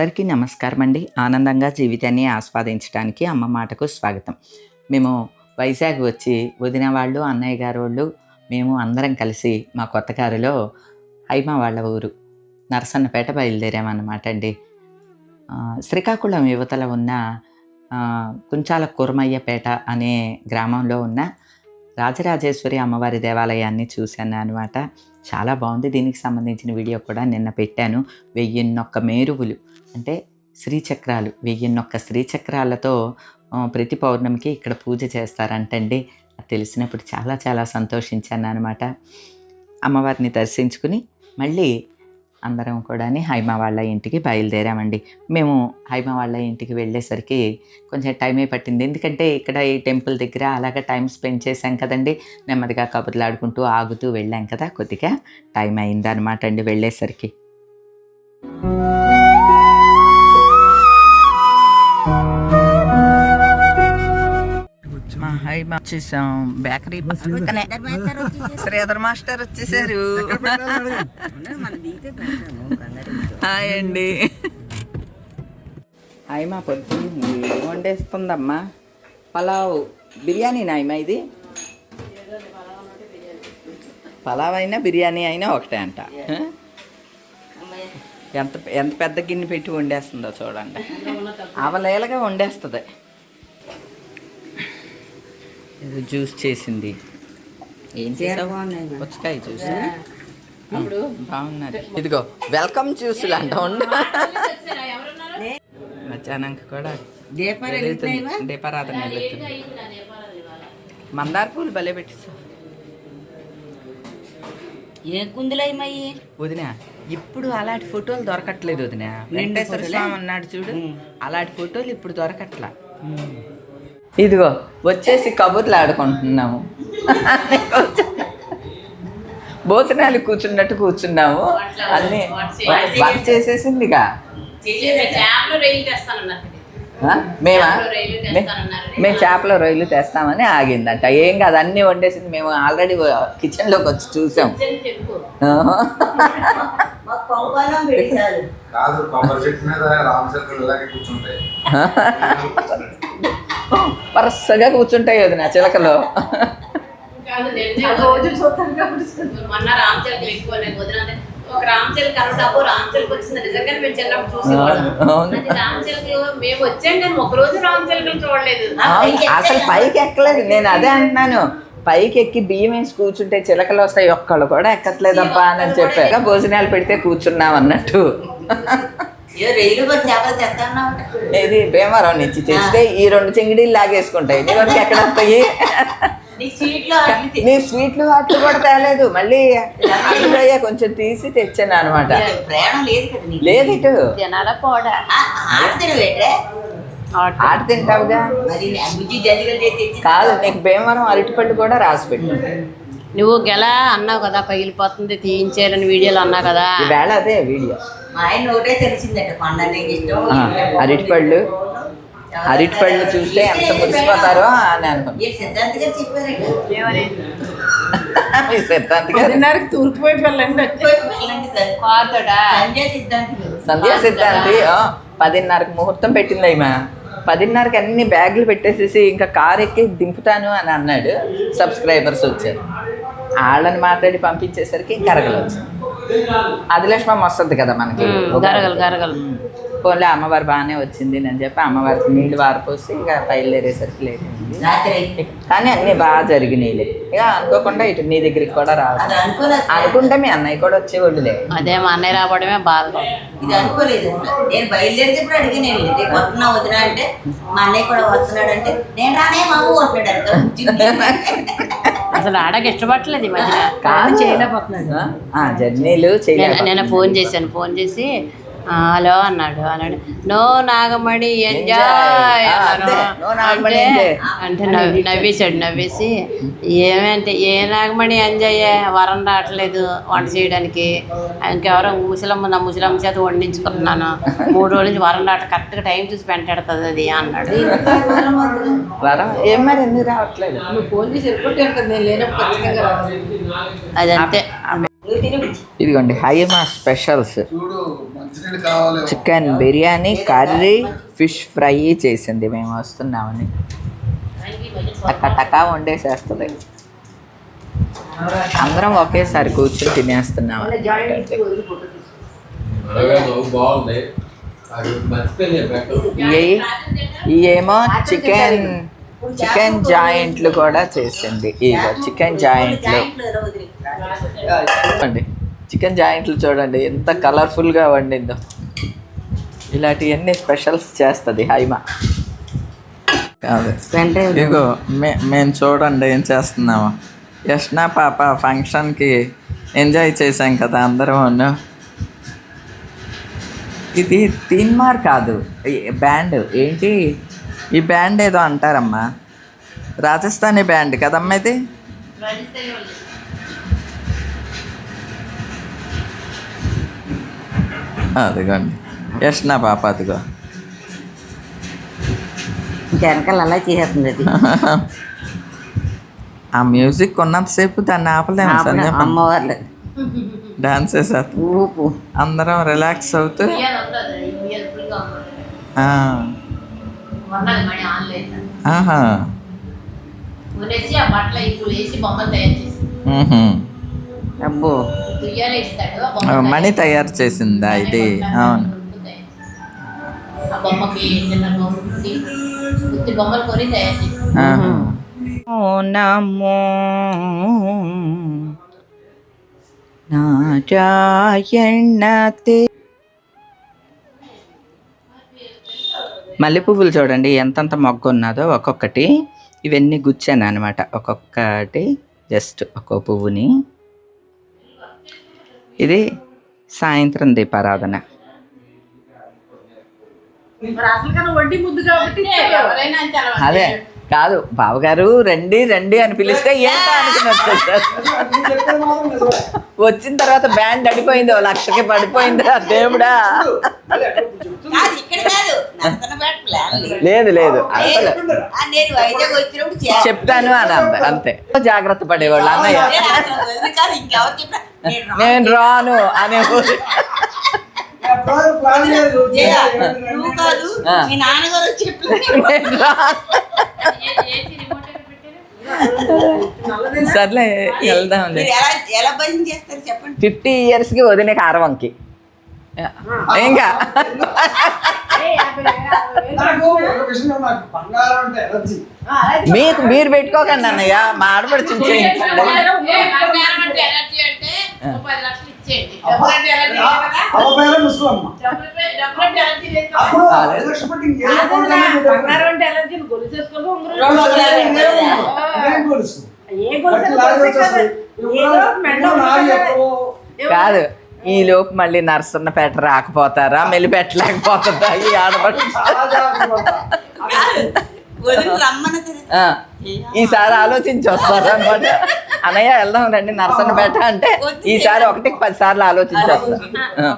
అందరికీ నమస్కారం అండి ఆనందంగా జీవితాన్ని ఆస్వాదించడానికి అమ్మ మాటకు స్వాగతం. మేము వైజాగ్ వచ్చి వదిన వాళ్ళు అన్నయ్య గారు వాళ్ళు మేము అందరం కలిసి మా కొత్త కారులో హైమా వాళ్ళ ఊరు నరసన్నపేట బయలుదేరామన్నమాట అండి. శ్రీకాకుళం యువతల ఉన్న కుంచాల కురమయ్యపేట అనే గ్రామంలో ఉన్న రాజరాజేశ్వరి అమ్మవారి దేవాలయాన్ని చూశాను అనమాట చాలా బాగుంది. దీనికి సంబంధించిన వీడియో కూడా నిన్న పెట్టాను. వెయ్యిన్నొక్క మేరువులు. అంటే శ్రీచక్రాలు. వెయ్యిన్నొక్క శ్రీచక్రాలతో ప్రతి పౌర్ణమికి ఇక్కడ పూజ చేస్తారంటండి. అది తెలిసినప్పుడు చాలా చాలా సంతోషించాను అనమాట అమ్మవారిని దర్శించుకుని మళ్ళీ అందరం కూడా హైమా వాళ్ళ ఇంటికి బయలుదేరామండి. మేము హైమా వాళ్ళ ఇంటికి వెళ్ళేసరికి కొంచెం టైమే పట్టింది. ఎందుకంటే ఇక్కడ ఈ టెంపుల్ దగ్గర అలాగ టైం స్పెండ్ చేశాం కదండి. నెమ్మదిగా కబుర్లు ఆడుకుంటూ ఆగుతూ వెళ్ళాం కదా. కొద్దిగా టైం అయిందనమాట అండి వెళ్ళేసరికి. హైమా వచ్చేసాం. బేకరీ పక్కనే శ్రీధర్ మాస్టర్ వచ్చేసారు. హాయ్ అండి. హైమా పొద్దుంది ఏం వండేస్తుందమ్మా? పలావ్. బిర్యానీ నాయమా ఇది? పలావ్ అయినా బిర్యానీ అయినా ఒకటే అంట? ఎంత ఎంత పెద్ద గిన్నె పెట్టి వండేస్తుందో చూడండి. అవలేలగా వండేస్తుంది. ఇది జ్యూస్ చేసింది. ఏం పుచ్చకాయ జ్యూస్. బాగున్నది ఇదిగో వెల్కమ్ జ్యూస్ అంట ఉండు మధ్యాహ్నం కూడా. దీపారాధన వెలుగుతుంది. మందార పూలు భలే పెట్టిస్తా ఏ కుందులయ్యమయ్యి వదిన ఇప్పుడు అలాంటి ఫోటోలు దొరకట్లేదు వదిన. వెంకటేశ్వర స్వామి అన్నాడు చూడు. అలాంటి ఫోటోలు ఇప్పుడు దొరకట్లా. ఇదిగో వచ్చేసి కబుర్లు ఆడుకుంటున్నాము. భోజనాలు కూర్చున్నట్టు కూర్చున్నాము. అన్ని వంట చేసేసిందిగా? మేమా? మేము చేపల రొయ్యలు తెస్తామని ఆగిందంట. ఏం కాదు అన్నీ వండేసింది మేము ఆల్రెడీ కిచెన్లోకి వచ్చి చూసాం. కాదు కూర్చుంటాయి వరుసగా కూర్చుంటాయి చిలకలో. మొన్న ఎక్కువ ఒక వచ్చింది. మేము చిన్నప్పుడు చూసేవాళ్ళం. అది రామచరికలు మేము వచ్చాం కానీ ఒక రోజు రామచరికలు చూడలేదు. అవును, అసలు పైకి ఎక్కలేదు. నేను అదే అంటున్నాను. పైకి ఎక్కి బియ్యం వేసి కూర్చుంటే చిలకలు వస్తాయి. ఒక్కళ్ళు కూడా ఎక్కట్లేదబ్బా అని చెప్పాక భోజనాలు పెడితే కూర్చున్నాం అన్నట్టు. ఇది భీమవరం నుంచి తెస్తే ఈ రెండు చెంగిడీలు లాగేసుకుంటాయి. నీ వరకు ఎక్కడ వస్తాయి? నీ స్వీట్లు అట్లు కూడా తేలేదు. మళ్ళీ అందులోయే కొంచెం తీసి తెచ్చాను అనమాట లేదు కదా నీకు. లేదు ఇటు. జనాల పోడా. ఆ, ఆడతారు వేటే ఆట. తింటావుగా? కాదు నీకు భీమవరం అరటిపళ్ళు కూడా రాసి పెట్టు. నువ్వు గెల అన్నావు కదా పగిలిపోతుంది తీయించారని వీడియోలో అన్నావు కదా. అదే వీడియో. ఆయన ఒకటే తెలిసిందట కొండ నీకు ఇష్టం ఆ, అరటిపళ్ళు. అరటిపళ్ళు చూస్తే ఎంత మురిసిపోతారో అని అనుకున్నాను ఏ సిద్ధాంత్ గారు సిద్ధాంత్ తూర్పు వైపు వెళ్ళండి సంజయ్ సిద్ధాంత్ పదిన్నరకు ముహూర్తం పెట్టింది అయ్యమా పదిన్నరకి అన్ని బ్యాగులు పెట్టేసేసి ఇంకా కార్ ఎక్కి దింపుతాను అని అన్నాడు. సబ్స్క్రైబర్స్ వచ్చారు. వాళ్ళని మాట్లాడి పంపించేసరికి కరగలు వచ్చింది ఆదిలక్ష్మమ్మ వస్తుంది కదా మనకి. గరగలు గరగలు. పోన్లే అమ్మవారు బాగానే వచ్చింది అని చెప్పి అమ్మవారికి నీళ్ళు వారిపోసి ఇక బయలుదేరేసరికి లేట్ అయింది. కానీ అన్నీ బాగా జరిగినాయిలే. ఇక అనుకోకుండా ఇటు నీ దగ్గరికి కూడా రావాలి అనుకుంటే మీ అన్నయ్య కూడా వచ్చేవాళ్ళులే అదే మా అన్నయ్య రావడమే బాధ. ఇది అనుకోలేదు. నేను బయలుదేరితే ఇప్పుడు అడిగి నేను రేపు వస్తున్నా వదినా? అంటే మా అన్నయ్య కూడా వస్తున్నాడు అంటే నేను రానే మాము అంటున్నాడు అంత అసలు ఆడకి ఇష్టపడలేదు ఈ మధ్యన. కాదు. చేయలేకపోతున్నాడు. ఆ జర్నీలు నేను ఫోన్ చేశాను ఫోన్ చేసి "ఆ, హలో అన్నాడు. అన్నాడు నో నాగమణి ఎంజాయ్. అంటే enjoy. అంటే నవ్వి- నవ్వేశాడు నవ్వేసి ఏమంటే ఏ నాగమణి ఎంజాయ్ వరం రావట్లేదు వంట చేయడానికి. ఇంకెవరో ముసలమ్మ నా ముసలమ్మ చేత వండించుకుంటున్నాను. మూడు రోజుల నుంచి వరం రావట్లేదు కరెక్ట్గా టైం చూసి పెంటాడుతుంది అది అన్నాడు. వరం? ఏం మరి ఎందుకు రావట్లేదు? అది అంతే నువ్వు తిని బుజ్జి. ఇదిగోండి హైమా స్పెషల్స్. చూడు. మంచినీళ్ళు కావాలి chicken biryani curry fish fry చేసింది. మేము వస్తున్నామని. టక టకా వండేసేస్తుంది. అందరం ఒకేసారి కూర్చొని తినేస్తున్నాం. బాగుంది. అది మర్చిపోయింది పెట్టు ఇవి ఇవేమో చికెన్ చికెన్ జాయింట్లు కూడా చేసింది. ఇగో చికెన్ జాయింట్లు. చూడండి చికెన్ జాయింట్లు చూడండి ఎంత కలర్ఫుల్గా వండిందో. ఇలాంటివన్నీ స్పెషల్స్ చేస్తుంది హైమా. కాదు. ఇగో మే మేము చూడండి ఏం చేస్తున్నాము. యష్నా పాప ఫంక్షన్కి ఎంజాయ్ చేసాం కదా అందరం ఇది తీన్మార్ కాదు బ్యాండ్ ఏంటి? ఈ బ్యాండ్ ఏదో అంటారమ్మా. రాజస్థానీ బ్యాండ్ కదమ్మా ఇది? అదిగోండి యష్నా పాప అదిగో. ఇంకా వెనకాల అలా చేసేస్తుంది అది. ఆ మ్యూజిక్ ఉన్నంతసేపు దాన్ని ఆపలేము అమ్మవార్లు. డాన్స్ చేసేది ఊపు. అందరం రిలాక్స్ అవుతూ. ఆహా. అబ్బో. మణి తయారు చేసిందా ఇది? అవును. నమో మల్లె పువ్వులు చూడండి ఎంతంత మొగ్గ ఉన్నదో ఒక్కొక్కటి. ఇవన్నీ గుచ్చాను అనమాట ఒక్కొక్కటి జస్ట్ ఒక్కో పువ్వుని. ఇది సాయంత్రం దీపారాధన. అదే. కాదు బావగారు రండి రండి అని పిలిస్తే ఏంటో అనుకుని వచ్చేసారు వచ్చిన తర్వాత బ్యాండ్ అడిపోయింది ఓ లక్షకి పడిపోయింది దేవుడా. లేదు. లేదు అసలు. చెప్తాను అని అంత అంతే. జాగ్రత్త పడేవాళ్ళు అన్నయ్య. నేను రాను. నేను రాను. అనే నువ్వు కాదు. మీ నాన్నగారు వచ్చి? సర్లే చెప్పండి ఫిఫ్టీ ఇయర్స్కి వదిన కారవంకి ఇంకా. నాకు ఒక విషయం నాకు బంగారం అంటే ఎలర్జీ. మీకు మీరు పెట్టుకోకండి అన్నయ్య మా ఆడపడి చేయించండి ఏ, బంగారం అంటే ఎలర్జీ అంటే ఓ పది లక్షలు ఇచ్చేయండి. డబ్బులు అంటే ఎలర్జీ లేదు కదా? పెట్టి ఈ లోపు మళ్ళీ నరసన్నపేట రాకపోతారా? మెల్లి పెట్టలేకపోతుందా ఈ ఆడపడి చాలా జాగ్రత్త పడతా. వదిలి రమ్మని సరే. ఆ, ఈసారి ఆలోచించి వస్తారు అనమాట అన్నయ్య వెళ్దాం రండి. నరసన్నపేట అంటే ఈసారి ఒకటికి పది సార్లు ఆలోచించి వస్తారు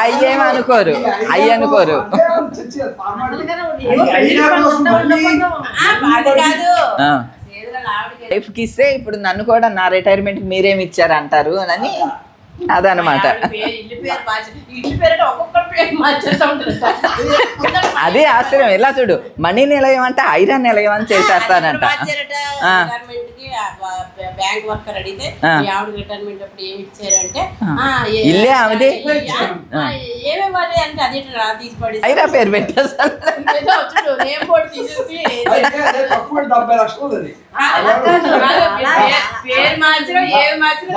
అయ్యి అనుకోరు. అయ్యి అనుకోరు. లైఫ్కి ఇస్తే ఇప్పుడు నన్ను కూడా నా రిటైర్మెంట్ మీరేమి ఇచ్చారంటారు అని అదనమాట అదే ఆశ్చర్యం. ఎలా చూడు? మనీ నిలయం అంటే ఐరన్ నిలయం అని చేసేస్తానంట. బ్యాంక్ వర్కర్ అడిగితే ఆవిడ రిటైర్మెంట్ అప్పుడు ఏమి ఇచ్చారంటే ఇల్లే ఆమెదే? ఏమేమి అంటే అదే రా తీసి పేరు పెట్టేస్తాను నేమ్ బోర్డు తీసేసి మార్చడం ఏమి మార్చడం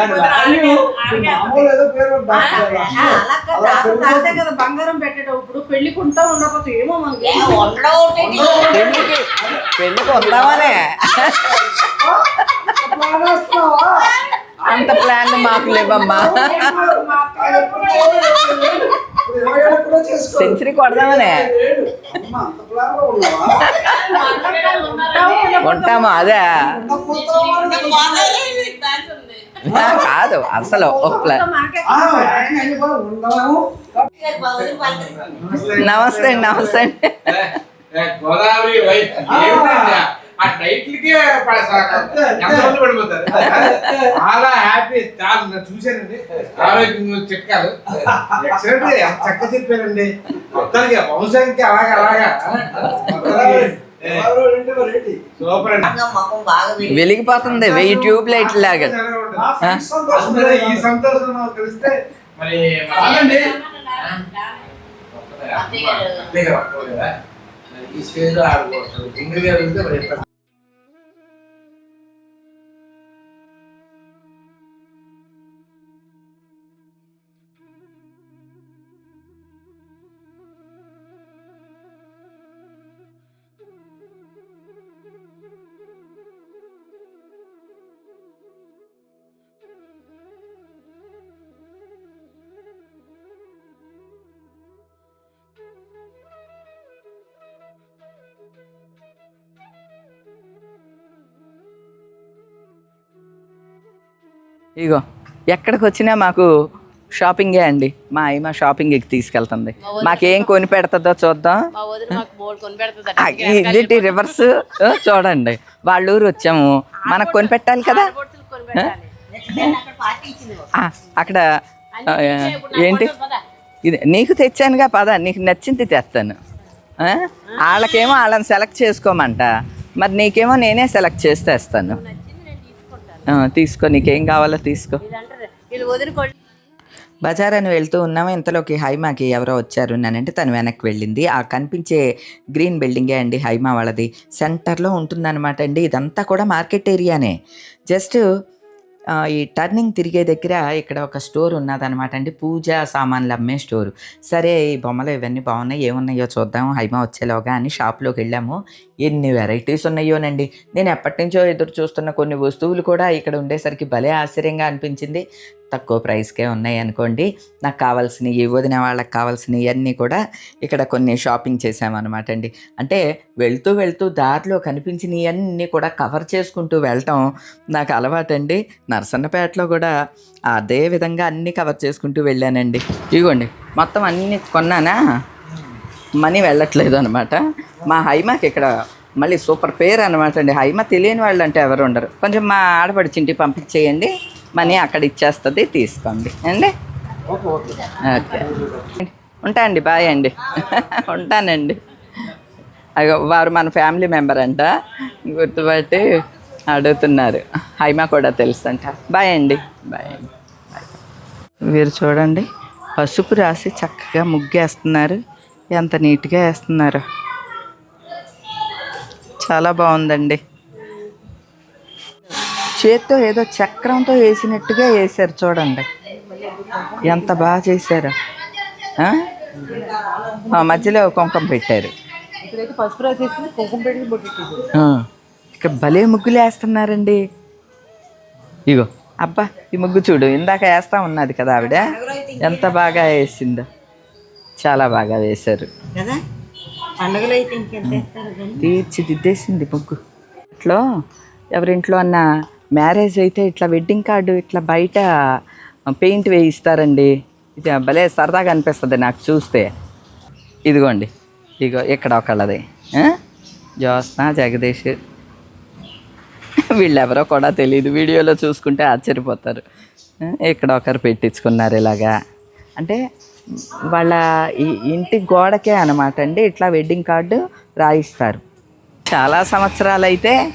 బంగారం పెట్టడం ఇప్పుడు పెళ్ళికి ఉంటా ఉండకపోతే ఏమో మనకి ఉండడం ఒకటేంటి? అంత ప్లాన్ మాకు లేవమ్మా. సెంచరీ కొడదామనే ఏడు. అమ్మ, అంత ప్లాన్లో ఉన్నావా? ఉంటాము అదే. కాదు అసలు. నమస్తే అండి నమస్తే అండి ఏ, గోదావరి? ఆ టైటిల్కే పడిపోతారు? చాలా హ్యాపీ. చాలా నేను చూశానండి. ఆరోగ్యం చిట్కాలు ఎక్సలెంట్ ఎంత చక్కగా చెప్పారండి. మొత్తానికి వంశానికి అలాగా అలాగా. వెలిగిపోతుంది వెయ్యి ట్యూబ్ లైట్ లాగా. ఈ సంతోషం నాకు కలిస్తే మరి ఈ స్టేజ్లో ఆడుకోవచ్చు జింగిల్ వెళ్తే ఇగో ఎక్కడికి వచ్చినా మాకు షాపింగే అండి. మా అయ్య షాపింగ్కి తీసుకెళ్తుంది. మాకేం కొని పెడుతుందో చూద్దాం. రివర్స్ చూడండి. వాళ్ళ ఊరు వచ్చాము. మనకు కొని పెట్టాలి కదా? అక్కడ ఏంటి? ఇది నీకు తెచ్చానుగా పద నీకు నచ్చింది తెస్తాను? వాళ్ళకేమో వాళ్ళని సెలెక్ట్ చేసుకోమంట. మరి నీకేమో నేనే సెలెక్ట్ చేసి తెస్తాను. తీసుకో నీకేం కావాలో తీసుకో. బజార్ అని వెళ్తూ ఉన్నాము ఇంతలోకి హైమాకి ఎవరో వచ్చారు. అంటే తను వెనక్కి వెళ్ళింది. ఆ కనిపించే గ్రీన్ బిల్డింగే అండి హైమా వాళ్ళది. సెంటర్లో ఉంటుందన్నమాట అండి. ఇదంతా కూడా మార్కెట్ ఏరియానే. జస్ట్ ఈ టర్నింగ్ తిరిగే దగ్గర ఇక్కడ ఒక స్టోర్ ఉన్నదనమాట అండి. పూజా సామాన్లు అమ్మే స్టోర్ సరే ఈ బొమ్మలు ఇవన్నీ బాగున్నాయి ఏమున్నాయో చూద్దాం. హైమా వచ్చేలోగా అని షాప్లోకి వెళ్ళాము. ఎన్ని వెరైటీస్ ఉన్నాయోనండి. నేను ఎప్పటి నుంచో ఎదురు చూస్తున్న కొన్ని వస్తువులు కూడా ఇక్కడ ఉండేసరికి భలే ఆశ్చర్యంగా అనిపించింది. తక్కువ ప్రైస్కే ఉన్నాయి అనుకోండి. నాకు కావాల్సినవి వదిన వాళ్ళకి కావాల్సినవి అన్నీ కూడా ఇక్కడ కొన్ని షాపింగ్ చేసామన్నమాట అండి. అంటే వెళ్తూ వెళ్తూ దారిలో కనిపించినవి అన్నీ కూడా కవర్ చేసుకుంటూ వెళ్ళటం నాకు అలవాటండి నరసన్నపేటలో కూడా అదే విధంగా అన్నీ కవర్ చేసుకుంటూ వెళ్ళానండి. ఇదిగోండి మొత్తం అన్నీ కొన్నానా? మనీ వెళ్ళట్లేదు అనమాట మా హైమాకి ఇక్కడ మళ్ళీ సూపర్ పేరు అనమాట అండి. హైమా తెలియని వాళ్ళు అంటే ఎవరు ఉండరు. కొంచెం మా ఆడపడిచింటి పంపించేయండి. మనీ అక్కడ ఇచ్చేస్తుంది తీసుకోండి. అండి? ఓకే. ఉంటా అండి బాయ్ అండి. ఉంటానండి. అగో వారు మన ఫ్యామిలీ మెంబర్ అంట. గుర్తుపట్టి అడుగుతున్నారు. హైమా కూడా తెలుసు అంట బాయ్ అండి. బాయ్ అండి. మీరు వీరు చూడండి పసుపు రాసి చక్కగా ముగ్గేస్తున్నారు. ఎంత నీట్గా వేస్తున్నారు. చాలా బాగుందండి. చేత్తో ఏదో చక్రంతో వేసినట్టుగా వేశారు చూడండి. ఎంత బాగా చేశారు. మధ్యలో కుంకుమ పెట్టారు. ఇక్కడ భలే ముగ్గులు వేస్తున్నారండి. ఇగో. అబ్బా ఈ ముగ్గు చూడు ఇందాక వేస్తా ఉన్నది కదా ఆవిడ. ఎంత బాగా వేసిందో. చాలా బాగా వేశారు. తీర్చిదిద్దేసింది ముగ్గు. ఇట్లో ఎవరింట్లో అన్న మ్యారేజ్ అయితే ఇట్లా వెడ్డింగ్ కార్డు ఇట్లా బయట పెయింట్ వేయిస్తారండి. ఇది భలే సరదాగా అనిపిస్తుంది నాకు చూస్తే. ఇదిగోండి. ఇగో ఇక్కడ ఒకళ్ళది. ఆ? జగదీష్. వీళ్ళెవరో కూడా తెలియదు వీడియోలో చూసుకుంటే ఆశ్చర్యపోతారు. ఇక్కడ ఒకరు పెట్టించుకున్నారు ఇలాగా. అంటే వాళ్ళ ఇంటి గోడకే అనమాట అండి. ఇట్లా వెడ్డింగ్ కార్డు రాయిస్తారు. చాలా సంవత్సరాలు అయితే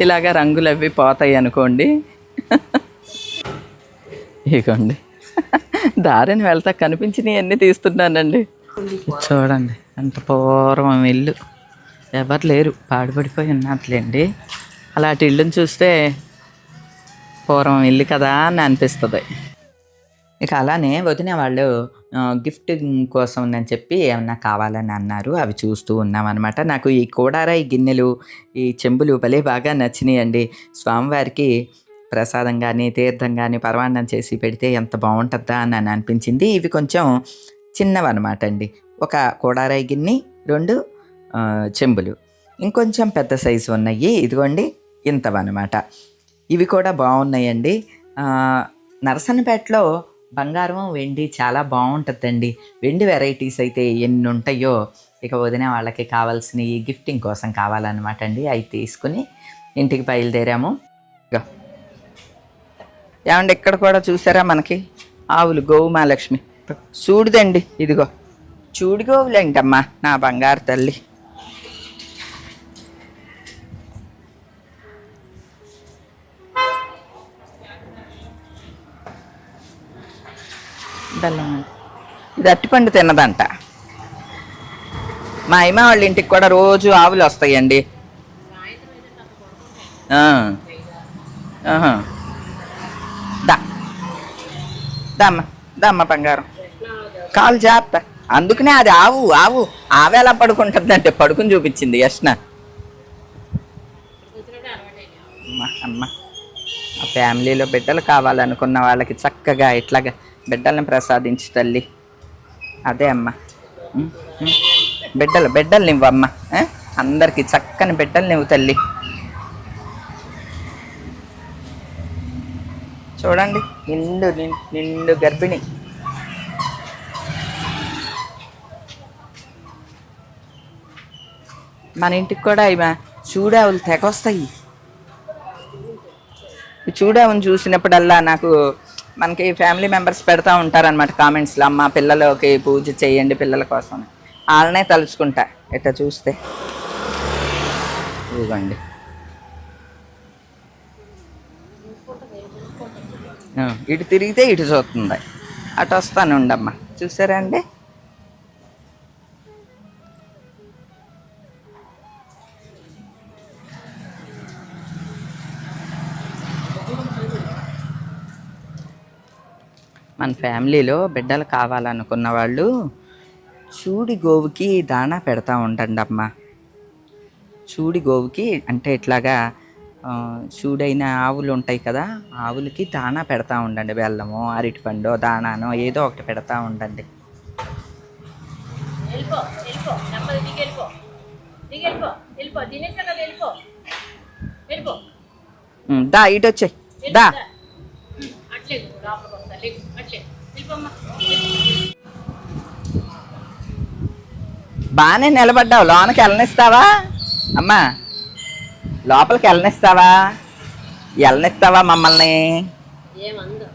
ఇలాగ రంగులు అవి పోతాయి అనుకోండి. ఇగోండి. దారిని వెళ్తా కనిపించినవి అన్నీ తీస్తున్నానండి. చూడండి అంత పూర్వం ఇల్లు. ఎవరు లేరు పాడుపడిపోయి ఉన్నట్లేండి అలాంటి ఇల్లుని చూస్తే పూర్వం ఇల్లు కదా అని అనిపిస్తుంది. ఇక అలానే వదిన వాళ్ళు గిఫ్ట్ కోసం అని చెప్పి ఏమన్నా కావాలని అన్నారు. అవి చూస్తూ ఉన్నామన్నమాట. నాకు ఈ కోడారాయి గిన్నెలు ఈ చెంబులు భలే బాగా నచ్చినాయండి. స్వామివారికి ప్రసాదం కానీ తీర్థం కానీ పరమాన్నం చేసి పెడితే ఎంత బాగుంటుందా అని అని అనిపించింది. ఇవి కొంచెం చిన్నవన్నమాట అండి ఒక కోడారాయి గిన్నె రెండు చెంబులు. ఇంకొంచెం పెద్ద సైజు ఉన్నాయి. ఇదిగోండి ఇంతవన్నమాట. ఇవి కూడా బాగున్నాయండి. నరసన్నపేటలో బంగారం వెండి చాలా బాగుంటుందండి. వెండి వెరైటీస్ అయితే ఎన్ని ఉంటాయో ఇక వదిన వాళ్ళకి కావాల్సిన గిఫ్టింగ్ కోసం కావాలన్నమాట అండి. అవి తీసుకుని ఇంటికి బయలుదేరాము. ఏమండి ఇక్కడ కూడా చూసారా మనకి? ఆవులు గోవు మహాలక్ష్మి. చూడుదండి ఇదిగో. చూడు గోవులేంటమ్మా నా బంగారు తల్లి. బెల్లం ఇది అట్టిపండు తిన్నదంట. మా అమ్మ వాళ్ళ ఇంటికి కూడా రోజు ఆవులు వస్తాయండి. దా. దమ్మ దమ్మ బంగారం. కాలు జాగ్రత్త అందుకనే అది ఆవు ఆవు. ఆవు ఎలా పడుకుంటుందంటే పడుకుని చూపించింది యష్ణ. అమ్మ. ఆ ఫ్యామిలీలో బిడ్డలు కావాలనుకున్న వాళ్ళకి చక్కగా ఇట్లాగా బిడ్డల్ని ప్రసాదించు తల్లి. అదే అమ్మ. బిడ్డలు బిడ్డలు నివ్వమ్మ ఆ? అందరికి చక్కని బిడ్డలు నివ్వు తల్లి. చూడండి నిండు నిండు గర్భిణి. మన ఇంటికి కూడా ఇవి చూడావులు తెగొస్తాయి. చూడావుని చూసినప్పుడల్లా నాకు మనకి ఫ్యామిలీ మెంబర్స్ పెడతా ఉంటారనమాట కామెంట్స్లో అమ్మ పిల్లలకి పూజ చేయండి పిల్లల కోసం వాళ్ళనే తలుచుకుంటా ఇట్లా చూస్తే. ఇదిగోండి. ఇటు తిరిగితే ఇటు చూస్తుంది. అటు వస్తాను ఉండమ్మా. చూసారా అండి? మన ఫ్యామిలీలో బిడ్డలు కావాలనుకున్న వాళ్ళు చూడి గోవుకి దాణా పెడతా ఉండండి అమ్మా చూడి గోవుకి అంటే ఇట్లాగా చూడైన ఆవులు ఉంటాయి కదా ఆవులకి దాణా పెడతా ఉండండి. బెల్లము అరటిపండు దాణాను ఏదో ఒకటి పెడతా ఉండండి. దా ఇటు వచ్చాయి దా అట్లేదు లోపలికి వస్తా లేదు అట్లేదు వెళ్ళిపోమ్మా బాగానే నిలబడ్డావు. లోనకి వెళ్ళనిస్తావా? అమ్మా లోపలికి వెళ్ళనిస్తావా? వెళ్ళనిస్తావా మమ్మల్ని? ఏమందో